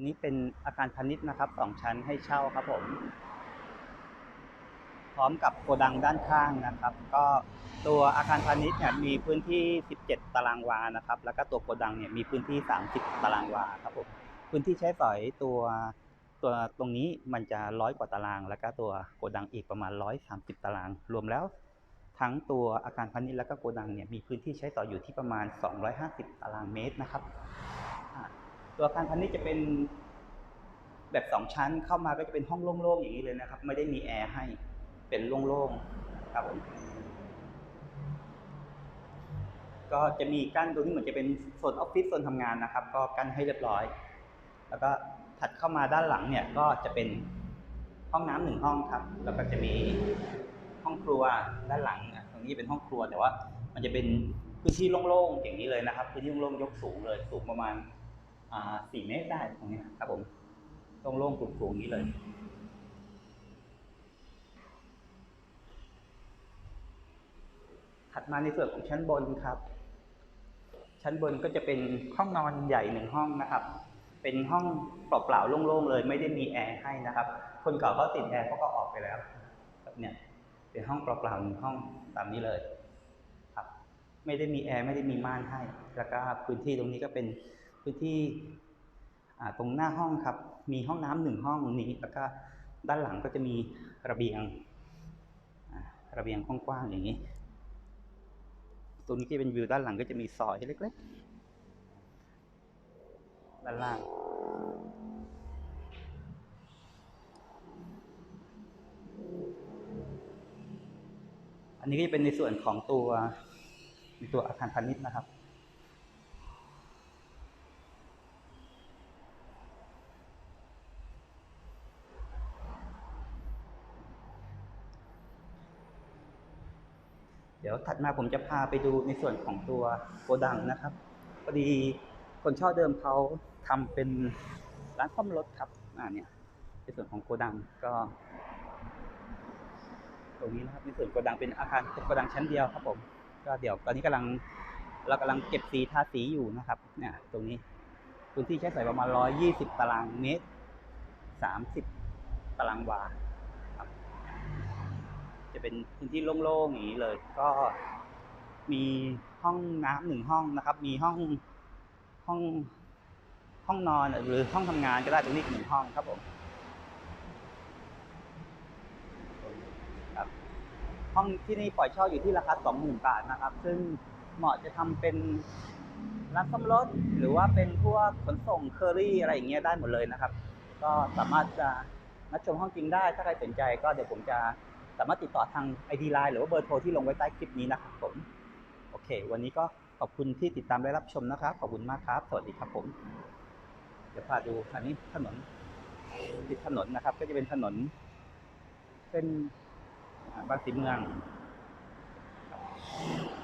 นนี้เป็นอาคารพาณิชย์นะครับสองชั้นให้เช่าครับผม พร้อมกับโกดังด้านข้างนะครับ ก็ตัวอาคารพาณิชย์เนี่ยมีพื้นที่ 17 ตารางวานะครับ แล้วก็ตัวโกดังเนี่ยมีพื้นที่ 30 ตารางวาครับผมพื้นที่ใช้สอยตัวตัวตรงนี้มันจะร้อยกว่าตาราง แล้วก็ตัวโกดังอีกประมาณ 130 ตาราง รวมแล้ว ทั้งตัวอาคารพาณิชย์แล้วก็โกดังเนี่ยมีพื้นที่ใช้สอยอยู่ที่ประมาณ 250 ตารางเมตรนะครับ ตัวอาคารพาณิชย์จะเป็นแบบสองชั้นเข้ามาก็จะเป็นห้องโล่งๆอย่างนี้เลยนะครับ ไม่ได้มีแอร์ให้เป็นโล่งๆครับผมก็จะมีกั้นตรงนี้เหมือนจะเป็นโซนออฟฟิศโซนทำงานนะครับ ก็กั้นให้เรียบร้อย แล้วก็ถัดเข้ามาด้านหลังเนี่ยก็จะเป็นห้องน้ำหนึ่งห้องครับ แล้วก็จะมีห้องครัวด้านหลังตรงนี้เป็นห้องครัวแต่ว่า มันจะเป็นพื้นที่โล่งๆอย่างนี้เลยนะครับ พื้นที่โล่งๆยกสูงเลยสูงประมาณ สี่เมตรได้ตรงนี้ครับผมโล่งๆสูงๆอย่างนี้เลย ถัดมาในส่วนของชั้นบนครับ ชั้นบนก็จะเป็นห้องนอนใหญ่หนึ่งห้องนะครับ เป็นห้องเปล่าๆโล่งๆเลย ไม่ได้มีแอร์ให้นะครับ คนเก่าเขาติดแอร์เขาก็ออกไปแล้วครับเนี่ยเป็นห้องเปล่าๆหนึ่งห้องตามนี้เลย ครับ ไม่ได้มีแอร์ไม่ได้มีม่านให้ แล้วก็พื้นที่ตรงนี้ก็เป็น พื้นที่ตรงหน้าห้องครับ มีห้องน้ำหนึ่งห้องนี้ แล้วก็ด้านหลังก็จะมีระเบียงระเบียงกว้างๆอย่างนี้ตรงนี้ที่เป็นวิวด้านหลังก็จะมีซอยเล็กๆ ด้านล่าง อันนี้ก็จะเป็นในส่วนของตัวในตัวอาคารพาณิชย์นะครับ เดี๋ยวถัดมาผมจะพาไปดูในส่วนของตัวโกดังนะครับพอดีคนเช่าเดิมเขาทำเป็นร้านซ่อมรถครับอ่าเนี่ยในส่วนของโกดังก็ ตรงนี้นะครับในส่วนโกดังเป็นอาคารโกดังชั้นเดียวครับผมก็เดี๋ยวตอนนี้กำลังเรากำลังเก็บสีทาสีอยู่นะครับ เนี่ยตรงนี้พื้นที่ใช้สอยประมาณ120ตารางเมตร30ตารางวา จะเป็นพื้นที่โล่งๆอย่างนี้เลย ก็มีห้องน้ำหนึ่งห้องนะครับ มีห้องห้องห้องนอนหรือห้องทำงานก็ได้ตรงนี้หนึ่งห้องครับผมครับ ห้องที่นี่ปล่อยเช่าอยู่ที่ราคา20,000บาทนะครับ ซึ่งเหมาะจะทำเป็นร้านซ่อมรถหรือว่าเป็นพวกขนส่งเคอรี่อะไรอย่างเงี้ยได้หมดเลยนะครับ ก็สามารถจะนัดชมห้องจริงได้ถ้าใครสนใจก็เดี๋ยวผมจะ สามารถติดต่อทาง ID Line หรือว่าเบอร์โทรที่ลงไว้ใต้คลิปนี้นะครับผม โอเค วันนี้ก็ขอบคุณที่ติดตามและรับชมนะครับ ขอบคุณมากครับ สวัสดีครับผม เดี๋ยวพาดูอันนี้ถนนติดถนนนะครับ ก็จะเป็นถนนเส้นบางสีเมืองครับ